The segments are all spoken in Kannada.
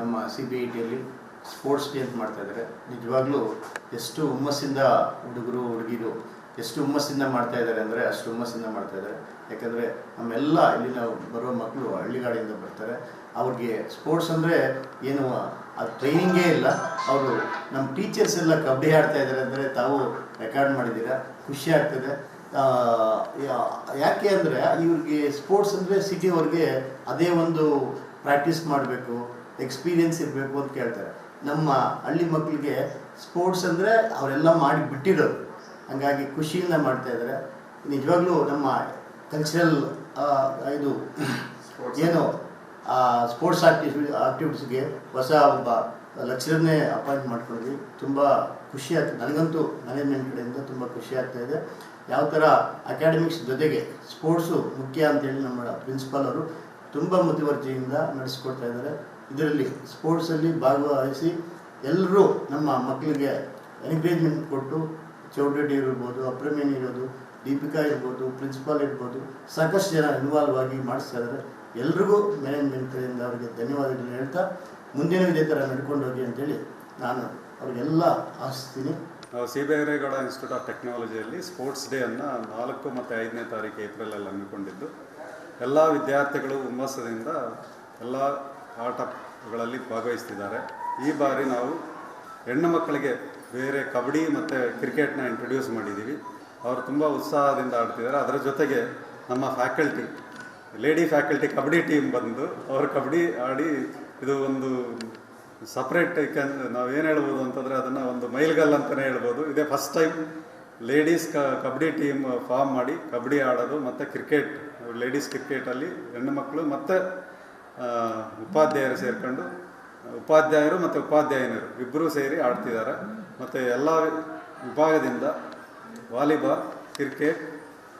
ನಮ್ಮ ಸಿ ಬಿ ಐ ಟಿಯಲ್ಲಿ ಸ್ಪೋರ್ಟ್ಸ್ ಡೇ ಅಂತ ಮಾಡ್ತಾ ಇದ್ದಾರೆ ನಿಜವಾಗ್ಲೂ ಎಷ್ಟು ಹುಮ್ಮಸ್ಸಿಂದ ಹುಡುಗರು, ಹುಡುಗಿರು ಎಷ್ಟು ಹುಮ್ಮಸ್ಸಿಂದ ಮಾಡ್ತಾ ಇದ್ದಾರೆ ಅಂದರೆ ಅಷ್ಟು ಹುಮ್ಮಸ್ಸಿಂದ ಮಾಡ್ತಾ ಇದ್ದಾರೆ ಯಾಕಂದರೆ ನಮ್ಮೆಲ್ಲ ಇಲ್ಲಿನ ಬರೋ ಮಕ್ಕಳು ಹಳ್ಳಿಗಾಡಿಯಿಂದ ಬರ್ತಾರೆ. ಅವ್ರಿಗೆ ಸ್ಪೋರ್ಟ್ಸ್ ಅಂದರೆ ಏನು ಅದು ಟ್ರೈನಿಂಗೇ ಇಲ್ಲ. ಅವರು ನಮ್ಮ ಟೀಚರ್ಸ್ ಎಲ್ಲ ಕಬಡ್ಡಿ ಆಡ್ತಾ ಇದ್ದಾರೆ ಅಂದರೆ ತಾವು ರೆಕಾರ್ಡ್ ಮಾಡಿದ್ದೀರಾ? ಖುಷಿ ಆಗ್ತದೆ. ಯಾಕೆ ಅಂದರೆ ಇವ್ರಿಗೆ ಸ್ಪೋರ್ಟ್ಸ್ ಅಂದರೆ ಸಿಟಿಯವ್ರಿಗೆ ಅದೇ ಒಂದು ಪ್ರಾಕ್ಟೀಸ್ ಮಾಡಬೇಕು. ಎಕ್ಸ್ಪೀರಿಯನ್ಸ್ ಇರಬೇಕು ಅಂತ ಕೇಳ್ತಾರೆ. ನಮ್ಮ ಹಳ್ಳಿ ಮಕ್ಕಳಿಗೆ ಸ್ಪೋರ್ಟ್ಸ್ ಅಂದರೆ ಅವರೆಲ್ಲ ಮಾಡಿ ಬಿಟ್ಟಿರೋದು. ಹಂಗಾಗಿ ಖುಷಿಯಿಂದ ಮಾಡ್ತಾ ಇದ್ದಾರೆ. ನಿಜವಾಗ್ಲೂ ನಮ್ಮ ಕಲ್ಚರಲ್ ಇದು ಏನು ಸ್ಪೋರ್ಟ್ಸ್ ಆಕ್ಟಿವಿ ಆಕ್ಟಿವಿಟೀಸ್ಗೆ ಹೊಸ ಒಬ್ಬ ಲೆಕ್ಚರನ್ನೇ ಅಪಾಯಿಂಟ್ ಮಾಡ್ಕೊಂಡ್ವಿ ತುಂಬ ಖುಷಿ ಆಗ್ತದೆ ನನಗಂತೂ ಮ್ಯಾನೇಜ್ಮೆಂಟ್ ಕಡೆಯಿಂದ ತುಂಬ ಖುಷಿ ಆಗ್ತಾ ಇದೆ. ಯಾವ ಥರ ಅಕಾಡೆಮಿಕ್ಸ್ ಜೊತೆಗೆ ಸ್ಪೋರ್ಟ್ಸು ಮುಖ್ಯ ಅಂತೇಳಿ ನಮ್ಮ ಪ್ರಿನ್ಸಿಪಾಲ್ ಅವರು ತುಂಬ ಮುತುವರ್ಜಿಯಿಂದ ನಡೆಸ್ಕೊಡ್ತಾ ಇದ್ದಾರೆ. ಇದರಲ್ಲಿ ಸ್ಪೋರ್ಟ್ಸಲ್ಲಿ ಭಾಗವಹಿಸಿ ಎಲ್ಲರೂ ನಮ್ಮ ಮಕ್ಕಳಿಗೆ ಎನ್ಕರೇಜ್ಮೆಂಟ್ ಕೊಟ್ಟು ಚೌಡ್ರೆಡ್ಡಿ ಇರ್ಬೋದು ಅಪ್ರಮೇನ್ ಇರೋದು ದೀಪಿಕಾ ಇರ್ಬೋದು ಪ್ರಿನ್ಸಿಪಾಲ್ ಇರ್ಬೋದು, ಸಾಕಷ್ಟು ಜನ ಇನ್ವಾಲ್ವ್ ಆಗಿ ಮಾಡಿಸ್ತಾ ಇದ್ದಾರೆ. ಎಲ್ರಿಗೂ ಮ್ಯಾನೇಜ್ಮೆಂಟ್ ಕಡೆಯಿಂದ ಅವರಿಗೆ ಧನ್ಯವಾದಗಳನ್ನ ಹೇಳ್ತಾ ಮುಂದಿನ ಇದೇ ಥರ ನಡ್ಕೊಂಡು ಹೋಗಿ ಅಂತೇಳಿ ನಾನು ಅವ್ರಿಗೆಲ್ಲ ಆಶಿಸ್ತೀನಿ ನಾವು ಸಿ ಬೇರೇಗೌಡ ಇನ್ಸ್ಟಿಟ್ಯೂಟ್ ಆಫ್ ಟೆಕ್ನಾಲಜಿಯಲ್ಲಿ ಸ್ಪೋರ್ಟ್ಸ್ ಡೇ ಅನ್ನು ನಾಲ್ಕು ಮತ್ತು ಐದನೇ ತಾರೀಕು ಏಪ್ರಿಲಲ್ಲಿ ಹಮ್ಮಿಕೊಂಡಿದ್ದು. ಎಲ್ಲ ವಿದ್ಯಾರ್ಥಿಗಳು ಹುಮ್ಮಸ್ಸದಿಂದ ಎಲ್ಲ ಆಟಗಳಲ್ಲಿ ಭಾಗವಹಿಸ್ತಿದ್ದಾರೆ. ಈ ಬಾರಿ ನಾವು ಹೆಣ್ಣು ಮಕ್ಕಳಿಗೆ ಬೇರೆ ಕಬಡ್ಡಿ ಮತ್ತು ಕ್ರಿಕೆಟ್ನ ಇಂಟ್ರೊಡ್ಯೂಸ್ ಮಾಡಿದ್ದೀವಿ. ಅವರು ತುಂಬ ಉತ್ಸಾಹದಿಂದ ಆಡ್ತಿದ್ದಾರೆ. ಅದರ ಜೊತೆಗೆ ನಮ್ಮ faculty lady faculty kabaddi team ಬಂದು ಅವರು ಕಬಡ್ಡಿ ಆಡಿ ಇದು ಒಂದು ಸಪ್ರೇಟ್ ನಾವು ಏನು ಹೇಳ್ಬೋದು ಅಂತಂದರೆ ಅದನ್ನು ಒಂದು ಮೈಲ್ಗಲ್ ಅಂತಲೇ ಹೇಳ್ಬೋದು. ಇದೇ ಫಸ್ಟ್ ಟೈಮ್ ಲೇಡೀಸ್ ಕ ಕಬಡ್ಡಿ ಟೀಮ್ ಫಾರ್ಮ್ ಮಾಡಿ ಕಬಡ್ಡಿ ಆಡೋದು ಮತ್ತು ಕ್ರಿಕೆಟ್ ಲೇಡೀಸ್ ಕ್ರಿಕೆಟಲ್ಲಿ ಹೆಣ್ಣು ಮಕ್ಕಳು ಮತ್ತು ಉಪಾಧ್ಯಾಯರು ಸೇರಿಕೊಂಡು, ಉಪಾಧ್ಯಾಯರು ಮತ್ತು ಉಪಾಧ್ಯಾಯನರು ಇಬ್ಬರೂ ಸೇರಿ ಆಡ್ತಿದ್ದಾರೆ. ಮತ್ತು ಎಲ್ಲ ವಿಭಾಗದಿಂದ ವಾಲಿಬಾಲ್, ಕ್ರಿಕೆಟ್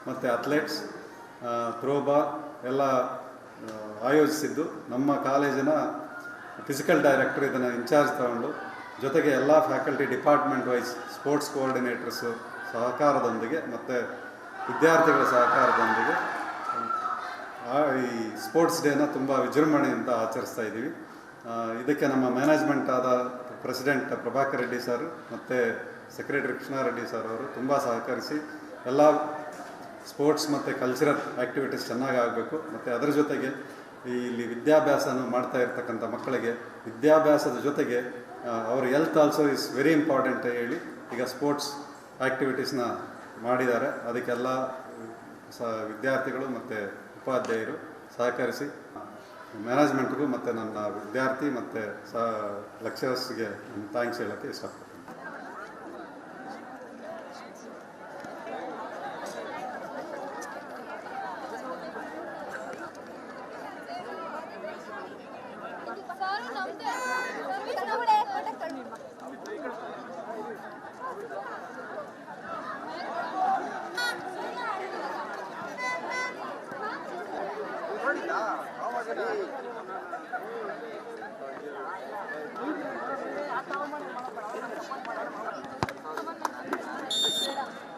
ಮತ್ತು ಅಥ್ಲೆಟ್ಸ್ ಥ್ರೋಬಾಲ್ ಎಲ್ಲ ಆಯೋಜಿಸಿದ್ದು. ನಮ್ಮ ಕಾಲೇಜಿನ ಫಿಸಿಕಲ್ ಡೈರೆಕ್ಟರ್ ಇದನ್ನು ಇನ್ಚಾರ್ಜ್ ತಗೊಂಡು, ಜೊತೆಗೆ ಎಲ್ಲ faculty department wise sports coordinators ಸಹಕಾರದೊಂದಿಗೆ ಮತ್ತು ವಿದ್ಯಾರ್ಥಿಗಳ ಸಹಕಾರದೊಂದಿಗೆ ಈ ಸ್ಪೋರ್ಟ್ಸ್ ಡೇನ ತುಂಬ ವಿಜೃಂಭಣೆಯಿಂದ ಆಚರಿಸ್ತಾ ಇದ್ದೀವಿ. ಇದಕ್ಕೆ ನಮ್ಮ ಮ್ಯಾನೇಜ್ಮೆಂಟ್ ಆದ ಪ್ರೆಸಿಡೆಂಟ್ ಪ್ರಭಾಕರ್ ರೆಡ್ಡಿ ಸರ್ ಮತ್ತು ಸೆಕ್ರೆಟರಿ ಕೃಷ್ಣಾರೆಡ್ಡಿ ಸರ್ ಅವರು ತುಂಬ ಸಹಕರಿಸಿ ಎಲ್ಲ ಸ್ಪೋರ್ಟ್ಸ್ ಮತ್ತು ಕಲ್ಚರಲ್ ಆ್ಯಕ್ಟಿವಿಟೀಸ್ ಚೆನ್ನಾಗಿ ಆಗಬೇಕು. ಮತ್ತು ಅದರ ಜೊತೆಗೆ ಇಲ್ಲಿ ವಿದ್ಯಾಭ್ಯಾಸನ ಮಾಡ್ತಾ ಇರ್ತಕ್ಕಂಥ ಮಕ್ಕಳಿಗೆ ವಿದ್ಯಾಭ್ಯಾಸದ ಜೊತೆಗೆ ಅವ್ರ health also is very important ಹೇಳಿ ಈಗ ಸ್ಪೋರ್ಟ್ಸ್ ಆ್ಯಕ್ಟಿವಿಟೀಸ್ನ ಮಾಡಿದ್ದಾರೆ. ಅದಕ್ಕೆಲ್ಲ ಸ, ವಿದ್ಯಾರ್ಥಿಗಳು ಮತ್ತು ಉಪಾಧ್ಯಾಯರು ಸಹಕರಿಸಿ ಮ್ಯಾನೇಜ್ಮೆಂಟ್ಗೂ ಮತ್ತು ನನ್ನ ವಿದ್ಯಾರ್ಥಿ ಮತ್ತು ಸ ಲೆಕ್ಚರರ್ಸ್ಗೆ ಥ್ಯಾಂಕ್ಸ್ ಹೇಳೋಕ್ಕೆ ಇಷ್ಟಪಡ್ತೀನಿ. Thank you.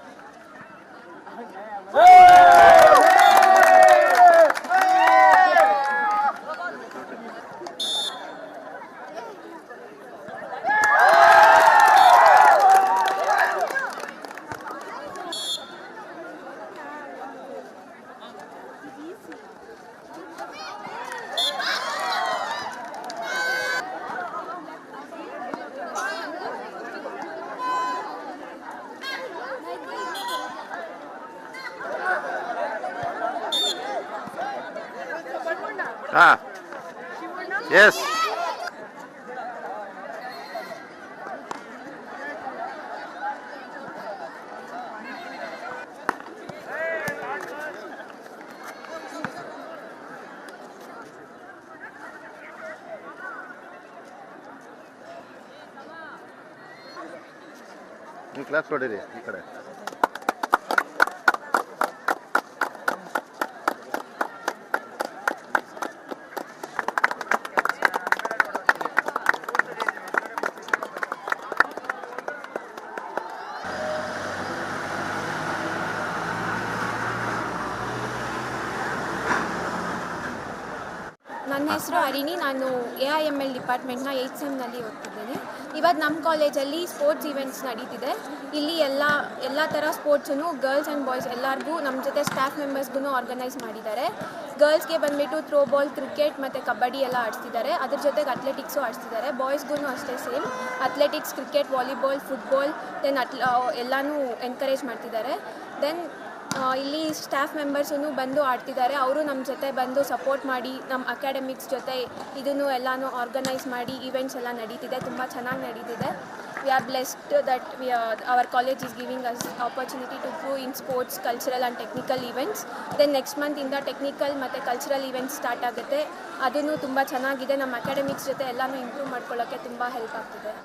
ಹಾ ಎಸ್ ನೀವು ಕ್ಲಾಸ್ ಹೊಡೀರಿ ಈ ಕಡೆ ನನ್ನ ಹೆಸರು ಅರಿಣಿ. ನಾನು ಎ ಐ ಎಂ ಎಲ್ ಡಿಪಾರ್ಟ್ಮೆಂಟ್ನ ಏಯ್ತ್ ಸೆಮ್ನಲ್ಲಿ ಓದ್ತಿದ್ದೀನಿ. ಇವತ್ತು ನಮ್ಮ ಕಾಲೇಜಲ್ಲಿ ಸ್ಪೋರ್ಟ್ಸ್ ಈವೆಂಟ್ಸ್ ನಡೀತಿದೆ. ಇಲ್ಲಿ ಎಲ್ಲ ಎಲ್ಲ ಥರ ಸ್ಪೋರ್ಟ್ಸನ್ನು ಗರ್ಲ್ಸ್ ಆ್ಯಂಡ್ ಬಾಯ್ಸ್ ಎಲ್ಲರಿಗೂ ನಮ್ಮ ಜೊತೆ ಸ್ಟಾಫ್ ಮೆಂಬರ್ಸ್ಗೂ ಆರ್ಗನೈಸ್ ಮಾಡಿದ್ದಾರೆ. ಗರ್ಲ್ಸ್ಗೆ ಬಂದುಬಿಟ್ಟು ಥ್ರೋ ಬಾಲ್ ಕ್ರಿಕೆಟ್ ಮತ್ತು ಕಬಡ್ಡಿ ಎಲ್ಲ ಆಡಿಸ್ತಿದ್ದಾರೆ. ಅದ್ರ ಜೊತೆಗೆ ಅಥ್ಲೆಟಿಕ್ಸು ಆಡಿಸ್ತಿದ್ದಾರೆ. ಬಾಯ್ಸ್ಗೂ ಅಷ್ಟೇ same athletics cricket volleyball football then at ಎಲ್ಲನೂ ಎನ್ಕರೇಜ್ ಮಾಡ್ತಿದ್ದಾರೆ. ದೆನ್ ಇಲ್ಲಿ ಸ್ಟಾಫ್ ಮೆಂಬರ್ಸೂ ಬಂದು ಆಡ್ತಿದ್ದಾರೆ. ಅವರು ನಮ್ಮ ಜೊತೆ ಬಂದು ಸಪೋರ್ಟ್ ಮಾಡಿ ನಮ್ಮ ಅಕಾಡೆಮಿಕ್ಸ್ ಜೊತೆ ಇದನ್ನು ಎಲ್ಲನೂ ಆರ್ಗನೈಸ್ ಮಾಡಿ ಈವೆಂಟ್ಸ್ ಎಲ್ಲ ನಡೀತಿದೆ. ತುಂಬ ಚೆನ್ನಾಗಿ ನಡೀತಿದೆ. We are blessed that we our college is giving us opportunity to grow in sports cultural and technical events then next ಮಂತಿಂದ technical ಮತ್ತು ಕಲ್ಚರಲ್ ಈವೆಂಟ್ಸ್ ಸ್ಟಾರ್ಟ್ ಆಗುತ್ತೆ. ಅದನ್ನು ತುಂಬ ಚೆನ್ನಾಗಿದೆ. ನಮ್ಮ ಅಕಾಡೆಮಿಕ್ಸ್ ಜೊತೆ ಎಲ್ಲನೂ ಇಂಪ್ರೂವ್ ಮಾಡ್ಕೊಳ್ಳೋಕ್ಕೆ ತುಂಬ ಹೆಲ್ಪ್ ಆಗ್ತಿದೆ.